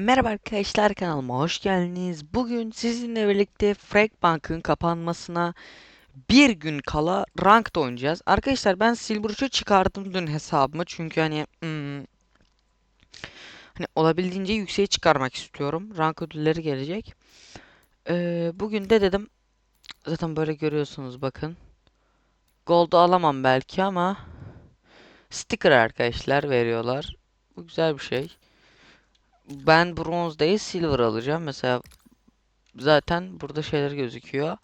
Merhaba arkadaşlar kanalıma hoş geldiniz. Bugün sizinle birlikte Bank'ın kapanmasına bir gün kala Ranked oynayacağız. Arkadaşlar ben Silver 3'e çıkardım dün hesabımı çünkü hani hmm, hani olabildiğince yükseğe çıkarmak istiyorum. Rank ödülleri gelecek. Ee, bugün de dedim zaten böyle görüyorsunuz bakın. Gold'u alamam belki ama sticker arkadaşlar veriyorlar. Bu güzel bir şey. Ben bronz değil silver alacağım. Mesela zaten burada şeyler gözüküyor.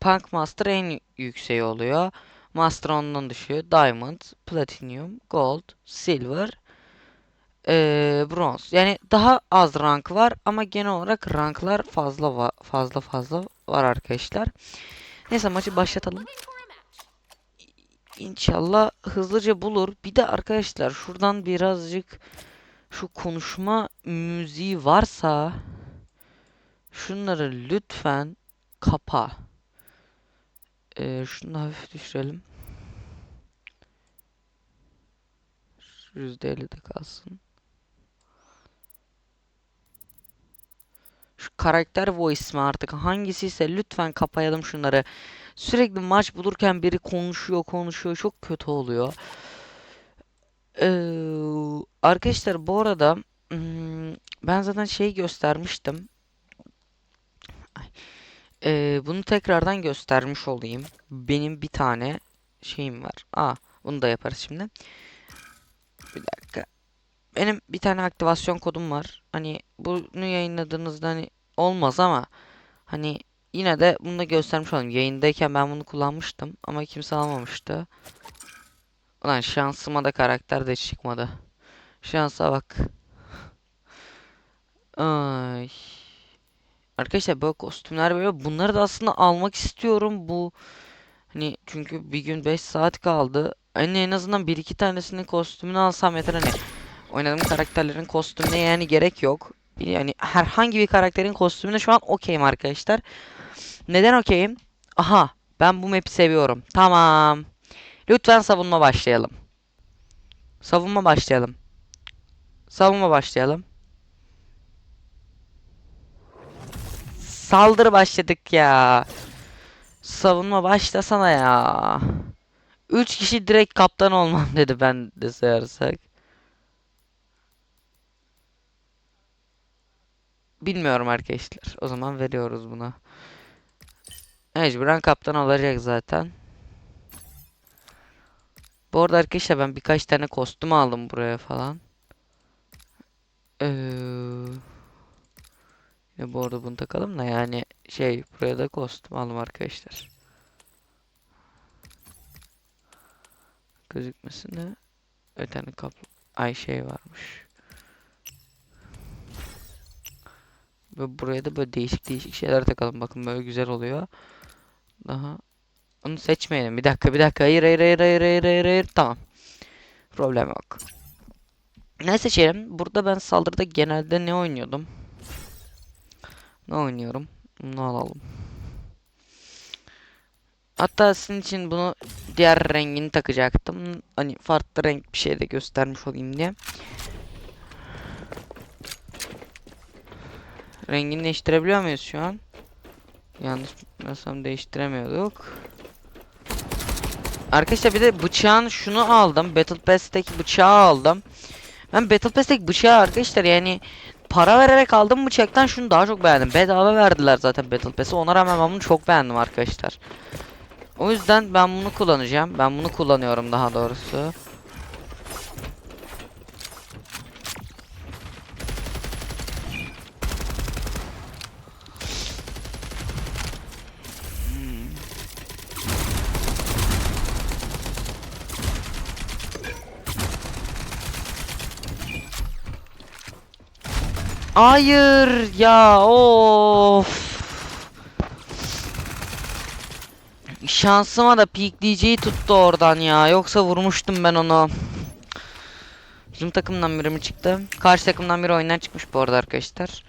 Punk Master en yükseği oluyor. Master ondan düşüyor. Diamond, Platinum, Gold, Silver, ee, bronz. Yani daha az rank var ama genel olarak ranklar fazla va- fazla fazla var arkadaşlar. Neyse maçı başlatalım. İnşallah hızlıca bulur. Bir de arkadaşlar şuradan birazcık şu konuşma müziği varsa şunları lütfen kapa. Ee, şunu da hafif düşürelim. %50'de kalsın. Şu karakter voice mi artık hangisiyse lütfen kapayalım şunları. Sürekli maç bulurken biri konuşuyor konuşuyor çok kötü oluyor. Ee, arkadaşlar bu arada hmm, ben zaten şey göstermiştim. Ee, bunu tekrardan göstermiş olayım. Benim bir tane şeyim var. Aa, bunu da yaparız şimdi. Bir dakika. Benim bir tane aktivasyon kodum var. Hani bunu yayınladığınızda hani olmaz ama hani yine de bunu da göstermiş olayım. Yayındayken ben bunu kullanmıştım ama kimse almamıştı. Ulan şansıma da karakter de çıkmadı. Şansa bak. Ay. Arkadaşlar böyle kostümler böyle bunları da aslında almak istiyorum bu hani çünkü bir gün 5 saat kaldı. Hani en azından bir iki tanesinin kostümünü alsam yeter hani oynadığım karakterlerin kostümüne yani gerek yok. Yani herhangi bir karakterin kostümüne şu an okeyim arkadaşlar. Neden okeyim? Aha ben bu map'i seviyorum. Tamam. Lütfen savunma başlayalım. Savunma başlayalım. Savunma başlayalım. Saldırı başladık ya. Savunma başlasana ya. 3 kişi direkt kaptan olmam dedi ben de sayarsak. Bilmiyorum arkadaşlar. O zaman veriyoruz buna. Mecburen kaptan olacak zaten. Bu arada arkadaşlar ben birkaç tane kostüm aldım buraya falan. Ee, yine bu arada bunu takalım da yani şey buraya da kostüm aldım arkadaşlar. Gözükmesin de bir tane kap ay şey varmış. Ve buraya da böyle değişik değişik şeyler takalım. Bakın böyle güzel oluyor. Daha onu seçmeyelim. Bir dakika bir dakika. Hayır hayır hayır hayır hayır hayır. hayır. Tamam. Problem yok. Ne seçelim? Burada ben saldırıda genelde ne oynuyordum? Ne oynuyorum? Bunu alalım. Hatta sizin için bunu diğer rengini takacaktım. Hani farklı renk bir şey de göstermiş olayım diye. Rengini değiştirebiliyor muyuz şu an? Yanlış bilmiyorsam değiştiremiyorduk. Arkadaşlar bir de bıçağın şunu aldım. Battle Pass'teki bıçağı aldım. Ben Battle Pass'teki bıçağı arkadaşlar yani para vererek aldığım bıçaktan şunu daha çok beğendim. Bedava verdiler zaten Battle Pass'i. Ona rağmen ben bunu çok beğendim arkadaşlar. O yüzden ben bunu kullanacağım. Ben bunu kullanıyorum daha doğrusu. Hayır ya of. Şansıma da pikleyeceği tuttu oradan ya. Yoksa vurmuştum ben onu. Bizim takımdan biri mi çıktı? Karşı takımdan biri oyundan çıkmış bu arada arkadaşlar.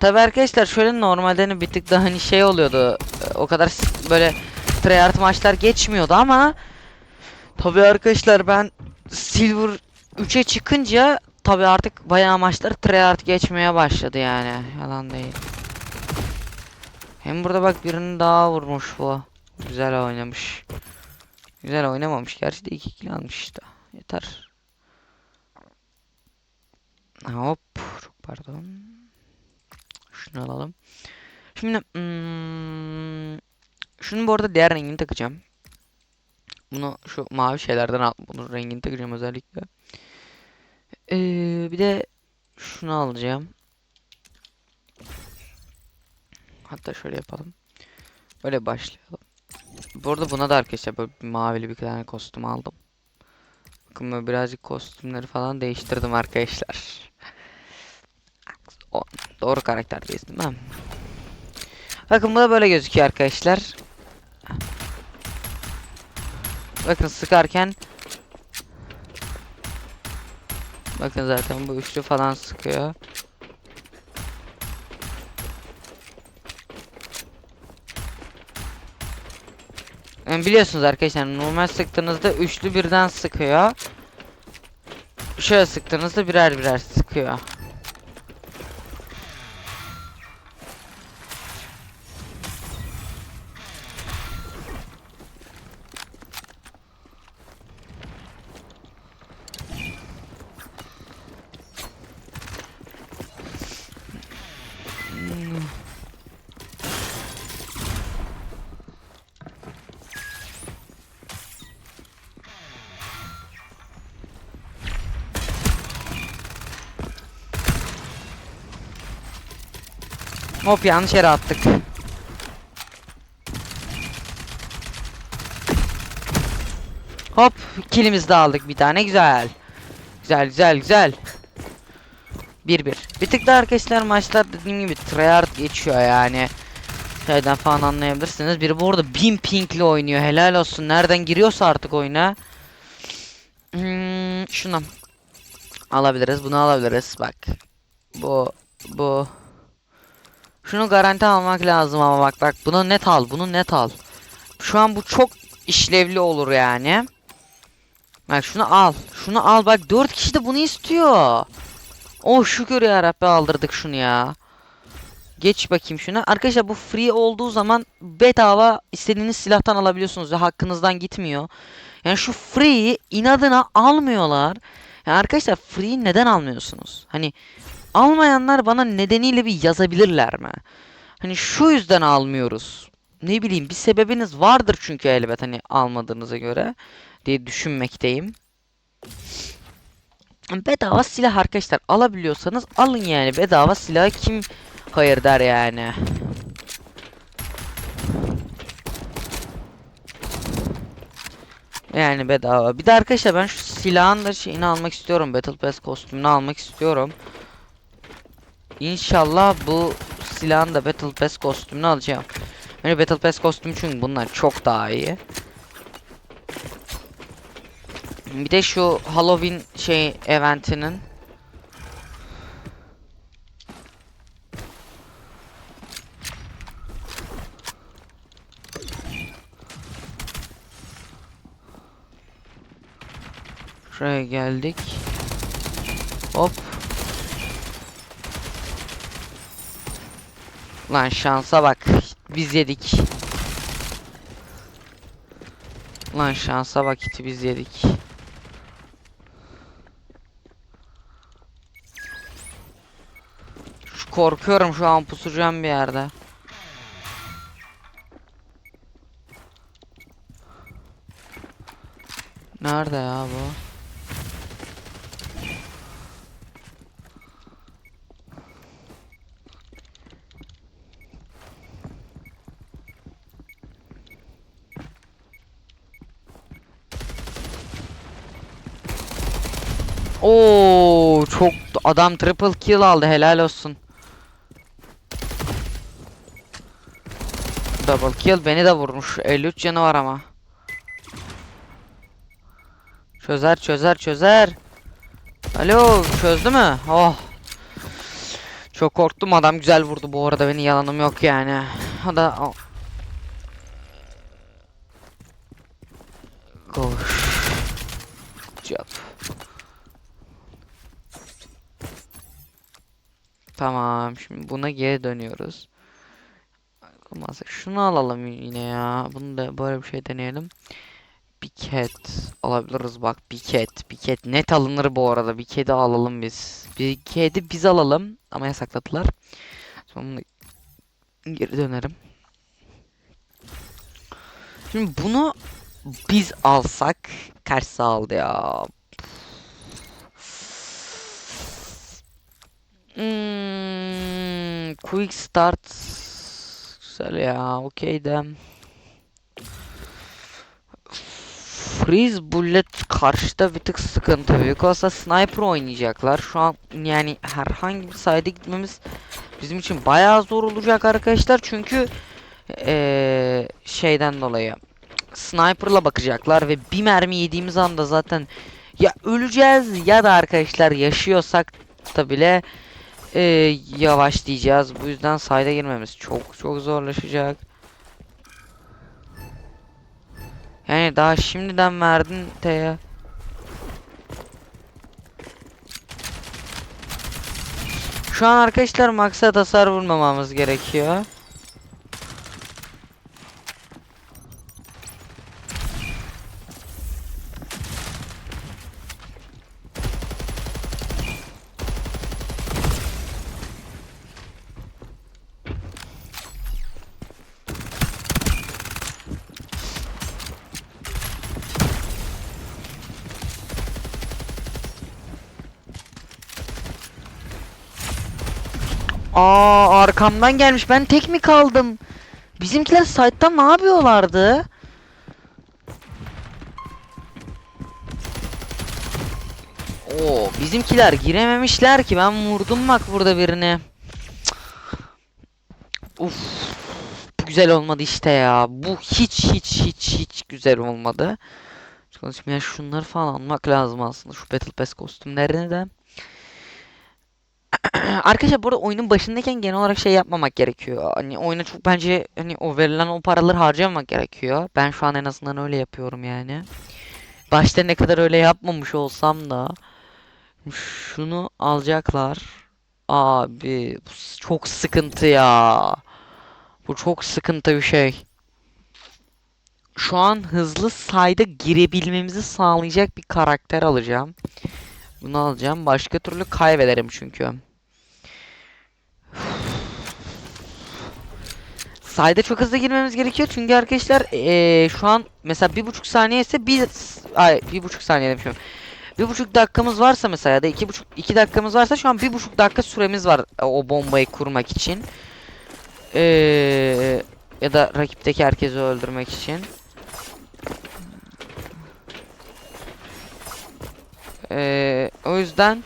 Tabi arkadaşlar şöyle normalde hani bir tık daha hani şey oluyordu. O kadar böyle tryhard maçlar geçmiyordu ama Tabi arkadaşlar ben Silver 3'e çıkınca tabi artık bayağı maçlar tryhard geçmeye başladı yani. Yalan değil. Hem burada bak birini daha vurmuş bu. Güzel oynamış. Güzel oynamamış. Gerçi de 2 kill almış işte. Yeter. Hop. Çok pardon. Şunu alalım. Şimdi hmm, şunun bu arada diğer rengini takacağım. Bunu şu mavi şeylerden al. Bunun rengini takacağım özellikle. Ee, bir de şunu alacağım. Hatta şöyle yapalım. Böyle başlayalım. Bu arada buna da arkadaşlar böyle bir mavili bir tane kostüm aldım. Bakın böyle birazcık kostümleri falan değiştirdim arkadaşlar. O, doğru karakterdeyiz değil mi? Bakın bu da böyle gözüküyor arkadaşlar. Bakın sıkarken Bakın zaten bu üçlü falan sıkıyor. Yani biliyorsunuz arkadaşlar normal sıktığınızda üçlü birden sıkıyor. Şöyle sıktığınızda birer birer sıkıyor. Hop yanlış yere attık. Hop kilimizi de aldık bir tane güzel. Güzel güzel güzel. 1-1. Bir tık da arkadaşlar maçlar dediğim gibi tryhard geçiyor yani. Şeyden falan anlayabilirsiniz. Biri bu arada 1000 pinkli oynuyor. Helal olsun. Nereden giriyorsa artık oyuna. Hmm, şunu alabiliriz. Bunu alabiliriz. Bak. Bu bu şunu garanti almak lazım ama bak bak bunu net al bunu net al. Şu an bu çok işlevli olur yani. Bak şunu al. Şunu al bak 4 kişi de bunu istiyor. Oh şükür ya Rabbi aldırdık şunu ya. Geç bakayım şuna. Arkadaşlar bu free olduğu zaman bedava istediğiniz silahtan alabiliyorsunuz ve hakkınızdan gitmiyor. Yani şu free'yi inadına almıyorlar. Yani arkadaşlar free neden almıyorsunuz? Hani Almayanlar bana nedeniyle bir yazabilirler mi? Hani şu yüzden almıyoruz. Ne bileyim bir sebebiniz vardır çünkü elbet hani almadığınıza göre diye düşünmekteyim. Bedava silah arkadaşlar alabiliyorsanız alın yani bedava silah kim hayır der yani. Yani bedava. Bir de arkadaşlar ben şu silahın da şeyini almak istiyorum. Battle Pass kostümünü almak istiyorum. İnşallah bu silahın da Battle Pass kostümünü alacağım. Yani Battle Pass kostümü çünkü bunlar çok daha iyi. Bir de şu Halloween şey eventinin Şuraya geldik. Hop. Lan şansa bak. Biz yedik. Lan şansa bak iti biz yedik. Şu korkuyorum şu an pusacağım bir yerde. Nerede ya bu? Oo çok adam triple kill aldı helal olsun. Double kill beni de vurmuş. 53 canı var ama. Çözer çözer çözer. Alo çözdü mü? Oh. Çok korktum adam güzel vurdu bu arada beni yalanım yok yani. O da o. Koş. Job. Tamam. Şimdi buna geri dönüyoruz. Olmazsa şunu alalım yine ya. Bunu da böyle bir şey deneyelim. Biket alabiliriz bak biket. Biket net alınır bu arada. Bir kedi alalım biz. Bir kedi biz alalım ama yasakladılar. Sonra geri dönerim. Şimdi bunu biz alsak kaç aldı ya? Hmm, quick start. Güzel ya okey de. Freeze Bullet karşıda bir tık sıkıntı. Büyük olsa sniper oynayacaklar. Şu an yani herhangi bir sayede gitmemiz bizim için bayağı zor olacak arkadaşlar. Çünkü eee, şeyden dolayı sniper'la bakacaklar ve bir mermi yediğimiz anda zaten ya öleceğiz ya da arkadaşlar yaşıyorsak da bile e, yavaşlayacağız. Bu yüzden sayda girmemiz çok çok zorlaşacak. Yani daha şimdiden verdin T'ye. Şu an arkadaşlar maksat hasar vurmamamız gerekiyor. Aa arkamdan gelmiş. Ben tek mi kaldım? Bizimkiler site'da ne yapıyorlardı? Oo bizimkiler girememişler ki. Ben vurdum bak burada birini. Uf. Bu güzel olmadı işte ya. Bu hiç hiç hiç hiç güzel olmadı. Çalışmaya şunları falan almak lazım aslında. Şu Battle Pass kostümlerini de. Arkadaşlar burada oyunun başındayken genel olarak şey yapmamak gerekiyor. Hani oyuna çok bence hani o verilen o paraları harcamamak gerekiyor. Ben şu an en azından öyle yapıyorum yani. Başta ne kadar öyle yapmamış olsam da şunu alacaklar. Abi bu çok sıkıntı ya. Bu çok sıkıntı bir şey. Şu an hızlı sayda girebilmemizi sağlayacak bir karakter alacağım. Bunu alacağım. Başka türlü kaybederim çünkü. Sayda çok hızlı girmemiz gerekiyor çünkü arkadaşlar eee, şu an mesela bir buçuk saniye ise bir ay bir buçuk saniye demişim. Bir buçuk dakikamız varsa mesela ya da iki buçuk iki dakikamız varsa şu an bir buçuk dakika süremiz var e, o bombayı kurmak için. Eee, ya da rakipteki herkesi öldürmek için. Eee, o yüzden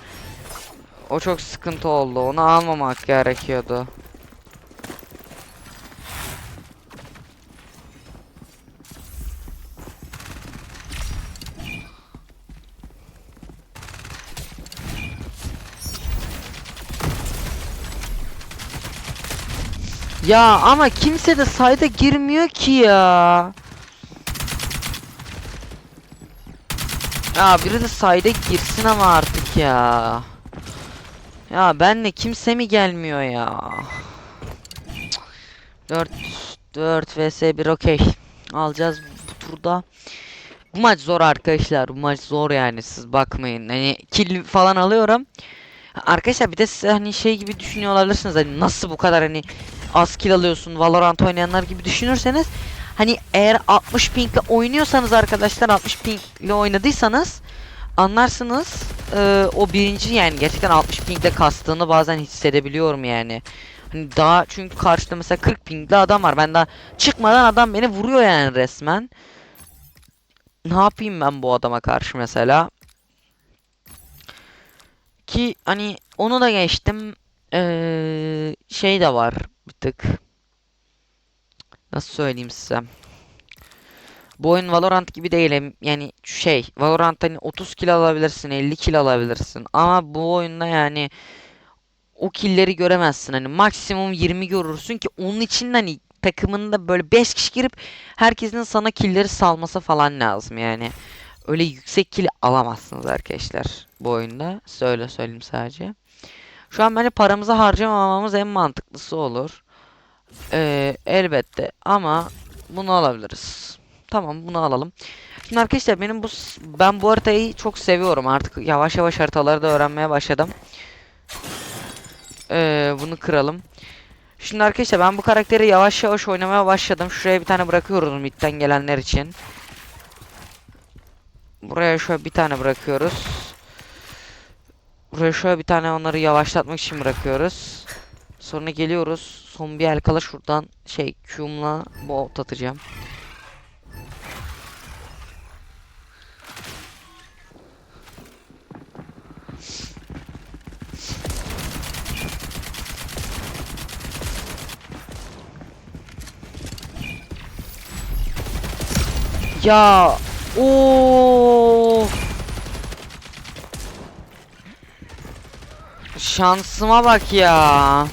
o çok sıkıntı oldu. Onu almamak gerekiyordu. Ya ama kimse de sayda girmiyor ki ya. Ya biri de sayda girsin ama artık ya. Ya benle kimse mi gelmiyor ya? 4 4 vs 1 okey. Alacağız bu turda. Bu maç zor arkadaşlar. Bu maç zor yani siz bakmayın. Hani kill falan alıyorum. Arkadaşlar bir de siz hani şey gibi düşünüyor olabilirsiniz. Hani nasıl bu kadar hani az kill alıyorsun Valorant oynayanlar gibi düşünürseniz hani eğer 60 pingle oynuyorsanız arkadaşlar 60 pingle oynadıysanız anlarsınız Ee, o birinci yani gerçekten 60 pingle kastığını bazen hissedebiliyorum yani. Hani daha çünkü karşıda mesela 40 pingle adam var. Ben daha çıkmadan adam beni vuruyor yani resmen. Ne yapayım ben bu adama karşı mesela? Ki hani onu da geçtim. Ee, şey de var bir tık. Nasıl söyleyeyim size? Bu oyun Valorant gibi değil. Yani şey, Valorant hani 30 kill alabilirsin, 50 kill alabilirsin. Ama bu oyunda yani o killleri göremezsin. Hani maksimum 20 görürsün ki onun için hani takımında böyle 5 kişi girip herkesin sana killleri salması falan lazım yani. Öyle yüksek kill alamazsınız arkadaşlar bu oyunda. Size öyle söyleyeyim sadece. Şu an bence paramızı harcamamamız en mantıklısı olur. Ee, elbette ama bunu alabiliriz. Tamam bunu alalım. Şimdi arkadaşlar benim bu ben bu haritayı çok seviyorum artık yavaş yavaş haritaları da öğrenmeye başladım. Ee, bunu kıralım. Şimdi arkadaşlar ben bu karakteri yavaş yavaş oynamaya başladım. Şuraya bir tane bırakıyoruz midden gelenler için. Buraya şöyle bir tane bırakıyoruz. Buraya şöyle bir tane onları yavaşlatmak için bırakıyoruz. Sonra geliyoruz. Son bir el kala şuradan şey Q'umla bot atacağım. Ya o Şansıma bak ya.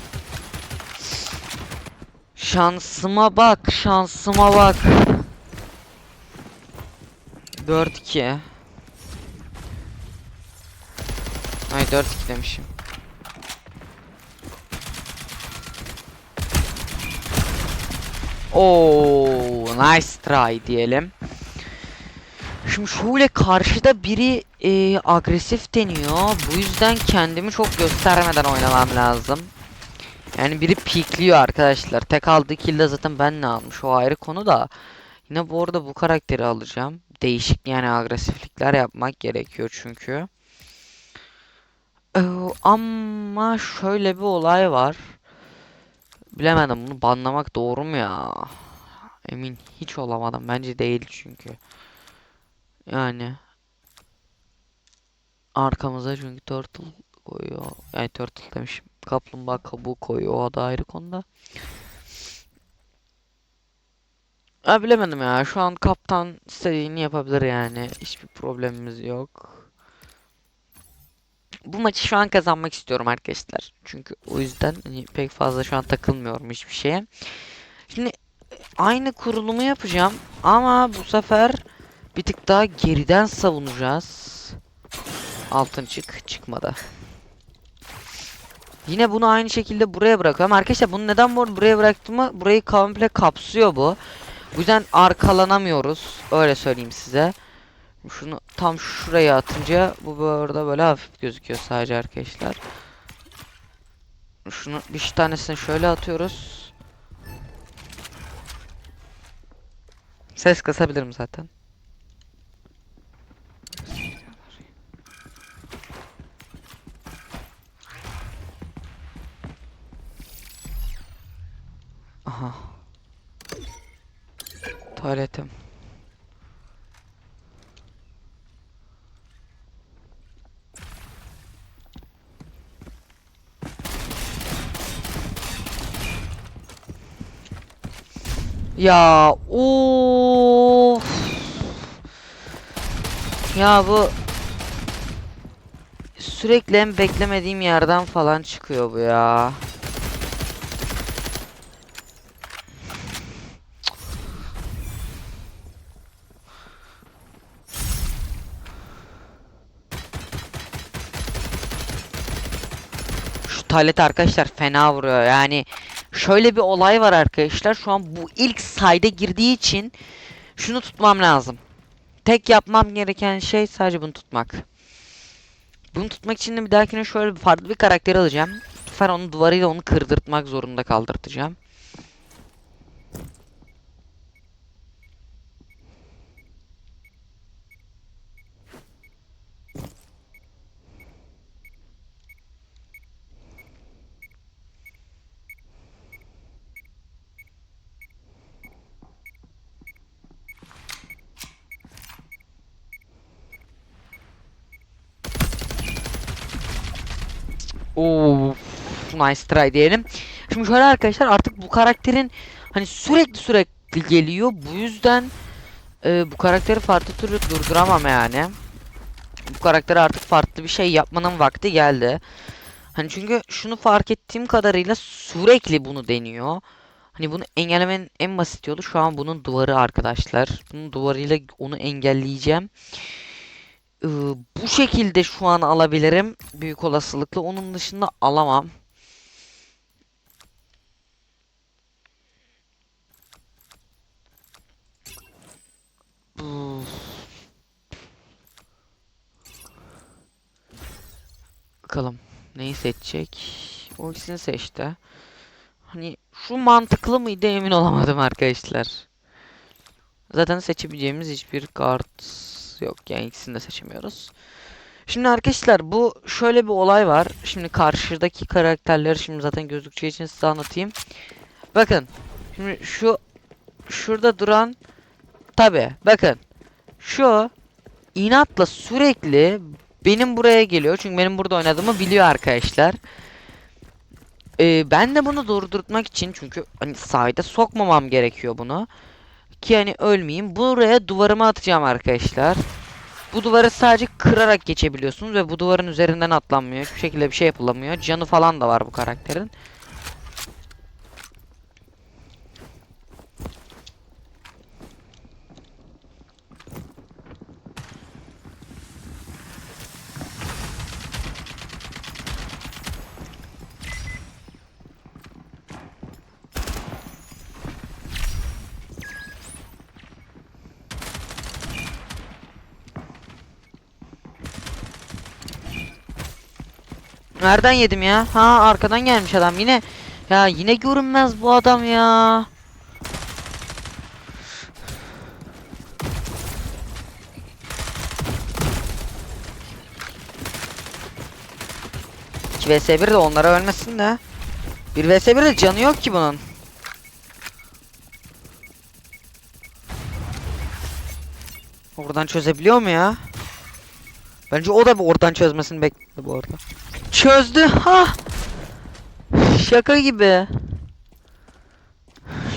Şansıma bak, şansıma bak. 4-2. Ay 4-2 demişim. Oo, nice try diyelim. Şimdi şöyle karşıda biri e, agresif deniyor. Bu yüzden kendimi çok göstermeden oynamam lazım. Yani biri pikliyor arkadaşlar. Tek aldığı kill de zaten ben ne almış o ayrı konu da. Yine bu arada bu karakteri alacağım. Değişik yani agresiflikler yapmak gerekiyor çünkü. Ee, ama şöyle bir olay var. Bilemedim bunu banlamak doğru mu ya? Emin hiç olamadım. Bence değil çünkü. Yani arkamıza çünkü turtle koyuyor. Yani turtle demişim. Kaplumbağa kabuğu koyuyor. O da ayrı konuda. Ha bilemedim ya. Şu an kaptan istediğini yapabilir yani. Hiçbir problemimiz yok. Bu maçı şu an kazanmak istiyorum arkadaşlar. Çünkü o yüzden hani pek fazla şu an takılmıyorum hiçbir şeye. Şimdi aynı kurulumu yapacağım ama bu sefer bir tık daha geriden savunacağız. Altın çık çıkmadı. Yine bunu aynı şekilde buraya bırakıyorum. Arkadaşlar bunu neden bu buraya bıraktığımı burayı komple kapsıyor bu. Bu yüzden arkalanamıyoruz. Öyle söyleyeyim size. Şunu tam şuraya atınca bu burada böyle hafif gözüküyor sadece arkadaşlar. Şunu bir tanesini şöyle atıyoruz. Ses kısabilirim zaten. Aha. Tuvaletim. Ya of. Ya bu sürekli en beklemediğim yerden falan çıkıyor bu ya. Şu talet arkadaşlar fena vuruyor yani. Şöyle bir olay var arkadaşlar. Şu an bu ilk sayda girdiği için şunu tutmam lazım. Tek yapmam gereken şey sadece bunu tutmak. Bunu tutmak için de bir dahakine şöyle farklı bir karakter alacağım. Bu sefer onu duvarıyla onu kırdırtmak zorunda kaldırtacağım. Oo, nice try diyelim. Şimdi şöyle arkadaşlar artık bu karakterin hani sürekli sürekli geliyor. Bu yüzden e, bu karakteri farklı türlü durduramam yani. Bu karakteri artık farklı bir şey yapmanın vakti geldi. Hani çünkü şunu fark ettiğim kadarıyla sürekli bunu deniyor. Hani bunu engellemenin en basit yolu şu an bunun duvarı arkadaşlar. Bunun duvarıyla onu engelleyeceğim. Ee, bu şekilde şu an alabilirim büyük olasılıkla. Onun dışında alamam. Bakalım neyi seçecek? O ikisini seçti. Hani şu mantıklı mıydı emin olamadım arkadaşlar. Zaten seçebileceğimiz hiçbir kart yok. Yani ikisini de seçemiyoruz. Şimdi arkadaşlar bu şöyle bir olay var. Şimdi karşıdaki karakterleri şimdi zaten gözükeceği için size anlatayım. Bakın. Şimdi şu şurada duran tabi bakın. Şu inatla sürekli benim buraya geliyor. Çünkü benim burada oynadığımı biliyor arkadaşlar. Ee, ben de bunu durdurtmak için çünkü hani sahide sokmamam gerekiyor bunu. Ki hani ölmeyeyim. Buraya duvarımı atacağım arkadaşlar. Bu duvarı sadece kırarak geçebiliyorsunuz ve bu duvarın üzerinden atlanmıyor. Hiçbir şekilde bir şey yapılamıyor. Canı falan da var bu karakterin. Nereden yedim ya? Ha arkadan gelmiş adam yine. Ya yine görünmez bu adam ya. Vs 1 de onlara ölmesin de. 1 vs 1 de canı yok ki bunun. Oradan çözebiliyor mu ya? Bence o da oradan çözmesini bekliyor bu arada. Çözdü. Ha. Şaka gibi.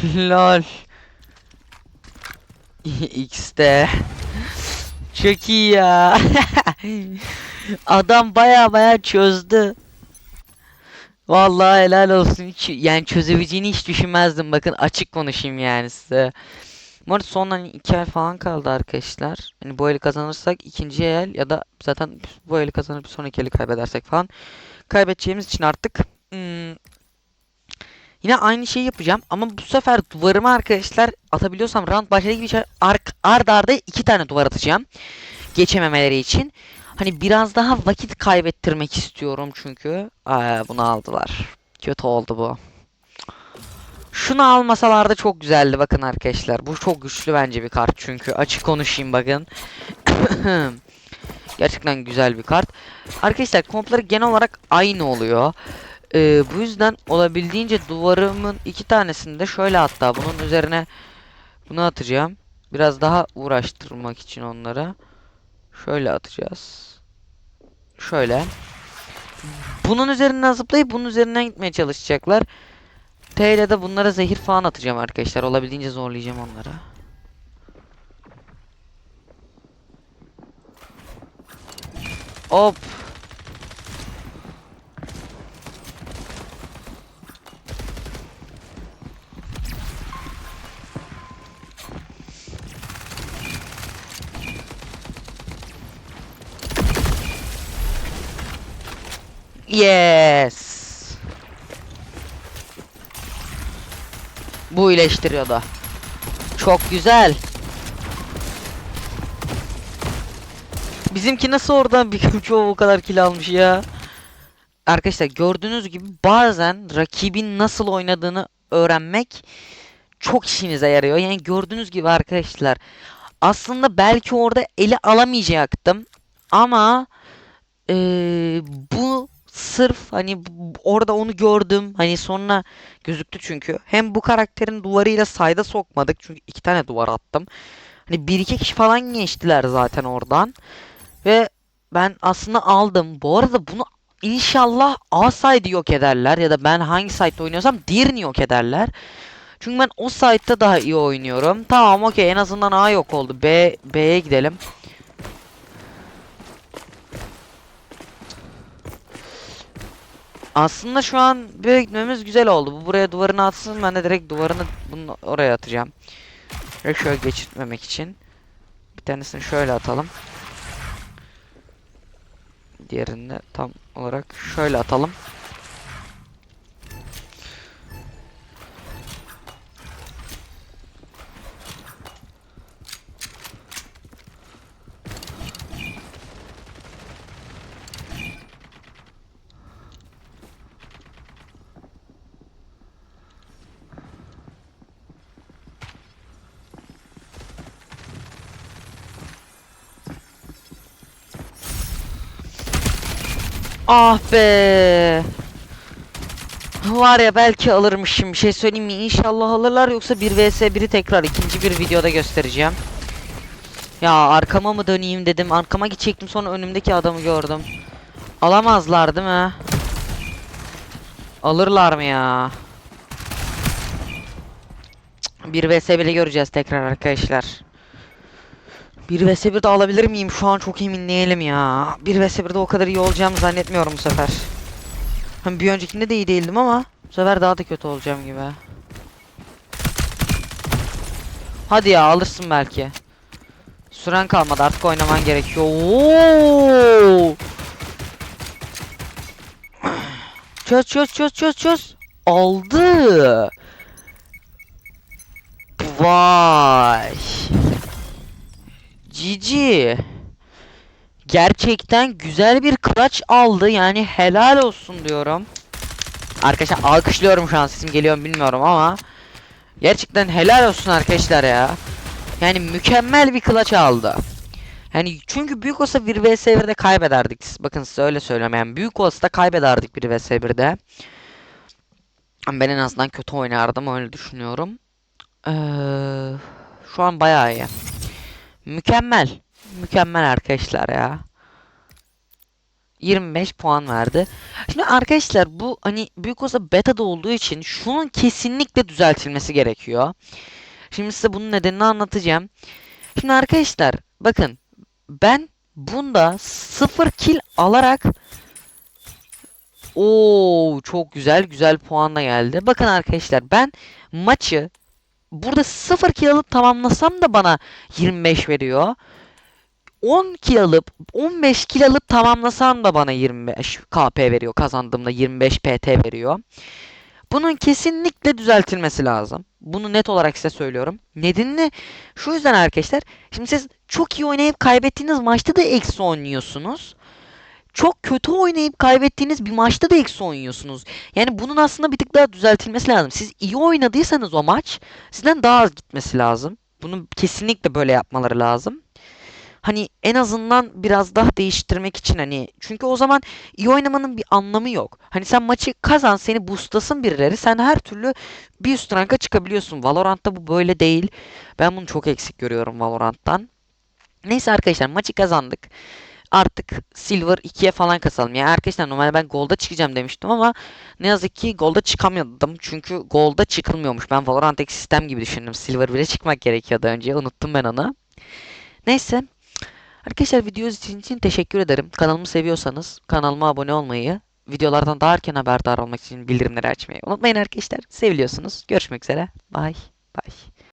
Lol. X'te. Çok iyi ya. Adam baya baya çözdü. Vallahi helal olsun. Hiç, yani çözebileceğini hiç düşünmezdim. Bakın açık konuşayım yani size. Bu arada son hani iki el falan kaldı arkadaşlar. Hani bu eli kazanırsak ikinci el ya da zaten bu eli kazanıp sonraki eli kaybedersek falan kaybedeceğimiz için artık hmm, yine aynı şeyi yapacağım ama bu sefer duvarıma arkadaşlar atabiliyorsam round başladığı gibi şey- ark ard arda iki tane duvar atacağım geçememeleri için. Hani biraz daha vakit kaybettirmek istiyorum çünkü. Aa, bunu aldılar. Kötü oldu bu. Şunu almasalardı çok güzeldi bakın arkadaşlar. Bu çok güçlü bence bir kart çünkü. Açık konuşayım bakın. Gerçekten güzel bir kart. Arkadaşlar kompları genel olarak aynı oluyor. Ee, bu yüzden olabildiğince duvarımın iki tanesini de şöyle hatta bunun üzerine bunu atacağım. Biraz daha uğraştırmak için onlara. Şöyle atacağız. Şöyle. Bunun üzerinden zıplayıp bunun üzerinden gitmeye çalışacaklar. T ile de bunlara zehir falan atacağım arkadaşlar. Olabildiğince zorlayacağım onlara. Hop. Yes. Bu iyileştiriyor da. Çok güzel. Bizimki nasıl oradan bir çoğu o kadar kill almış ya. Arkadaşlar gördüğünüz gibi bazen rakibin nasıl oynadığını öğrenmek çok işinize yarıyor. Yani gördüğünüz gibi arkadaşlar aslında belki orada eli alamayacaktım ama eee, bu sırf hani orada onu gördüm. Hani sonra gözüktü çünkü. Hem bu karakterin duvarıyla sayda sokmadık. Çünkü iki tane duvar attım. Hani bir iki kişi falan geçtiler zaten oradan. Ve ben aslında aldım. Bu arada bunu inşallah A side yok ederler ya da ben hangi site'de oynuyorsam diğerini yok ederler. Çünkü ben o site'da daha iyi oynuyorum. Tamam okey. En azından A yok oldu. B B'ye gidelim Aslında şu an böyle gitmemiz güzel oldu. Bu buraya duvarını atsın. Ben de direkt duvarını bunu oraya atacağım. Ve şöyle geçirtmemek için. Bir tanesini şöyle atalım. Diğerini tam olarak şöyle atalım. Ah be. Var ya belki alırmışım bir şey söyleyeyim mi? İnşallah alırlar yoksa 1 vs 1'i tekrar ikinci bir videoda göstereceğim. Ya arkama mı döneyim dedim. Arkama gidecektim sonra önümdeki adamı gördüm. Alamazlar değil mi? Alırlar mı ya? Cık, 1 vs 1'i göreceğiz tekrar arkadaşlar. 1 vs 1'de alabilir miyim? Şu an çok emin değilim ya. 1 vs 1'de o kadar iyi olacağımı zannetmiyorum bu sefer. Hem bir öncekinde de iyi değildim ama bu sefer daha da kötü olacağım gibi. Hadi ya alırsın belki. Süren kalmadı artık oynaman gerekiyor. Oo! Çöz çöz çöz çöz çöz. Aldı. Vay. Cici. Gerçekten güzel bir clutch aldı. Yani helal olsun diyorum. Arkadaşlar alkışlıyorum şu an sesim geliyor bilmiyorum ama gerçekten helal olsun arkadaşlar ya. Yani mükemmel bir clutch aldı. Yani çünkü büyük olsa 1 vs 1'de kaybederdik. Bakın size öyle söylüyorum. Yani büyük olsa da kaybederdik 1 vs 1'de. Ama Ben en azından kötü oynardım öyle düşünüyorum. Ee, şu an bayağı iyi. Mükemmel. Mükemmel arkadaşlar ya. 25 puan verdi. Şimdi arkadaşlar bu hani büyük olsa beta'da olduğu için şunun kesinlikle düzeltilmesi gerekiyor. Şimdi size bunun nedenini anlatacağım. Şimdi arkadaşlar bakın ben bunda 0 kill alarak Oo çok güzel güzel puan da geldi. Bakın arkadaşlar ben maçı burada 0 kill alıp tamamlasam da bana 25 veriyor. 10 kill alıp 15 kill alıp tamamlasam da bana 25 KP veriyor. Kazandığımda 25 PT veriyor. Bunun kesinlikle düzeltilmesi lazım. Bunu net olarak size söylüyorum. Nedenini şu yüzden arkadaşlar. Şimdi siz çok iyi oynayıp kaybettiğiniz maçta da eksi oynuyorsunuz. Çok kötü oynayıp kaybettiğiniz bir maçta da eksi oynuyorsunuz. Yani bunun aslında bir tık daha düzeltilmesi lazım. Siz iyi oynadıysanız o maç sizden daha az gitmesi lazım. Bunu kesinlikle böyle yapmaları lazım. Hani en azından biraz daha değiştirmek için hani çünkü o zaman iyi oynamanın bir anlamı yok. Hani sen maçı kazan seni boostlasın birileri sen her türlü bir üst ranka çıkabiliyorsun. Valorant'ta bu böyle değil. Ben bunu çok eksik görüyorum Valorant'tan. Neyse arkadaşlar maçı kazandık. Artık Silver 2'ye falan kasalım. Yani arkadaşlar normalde ben Gold'a çıkacağım demiştim ama ne yazık ki Gold'a çıkamıyordum. Çünkü Gold'a çıkılmıyormuş. Ben Valorant'taki sistem gibi düşündüm. Silver 1'e çıkmak gerekiyordu önce. Unuttum ben onu. Neyse. Arkadaşlar video izlediğiniz için teşekkür ederim. Kanalımı seviyorsanız kanalıma abone olmayı, videolardan daha erken haberdar olmak için bildirimleri açmayı unutmayın arkadaşlar. Seviliyorsunuz. Görüşmek üzere. Bye. Bye.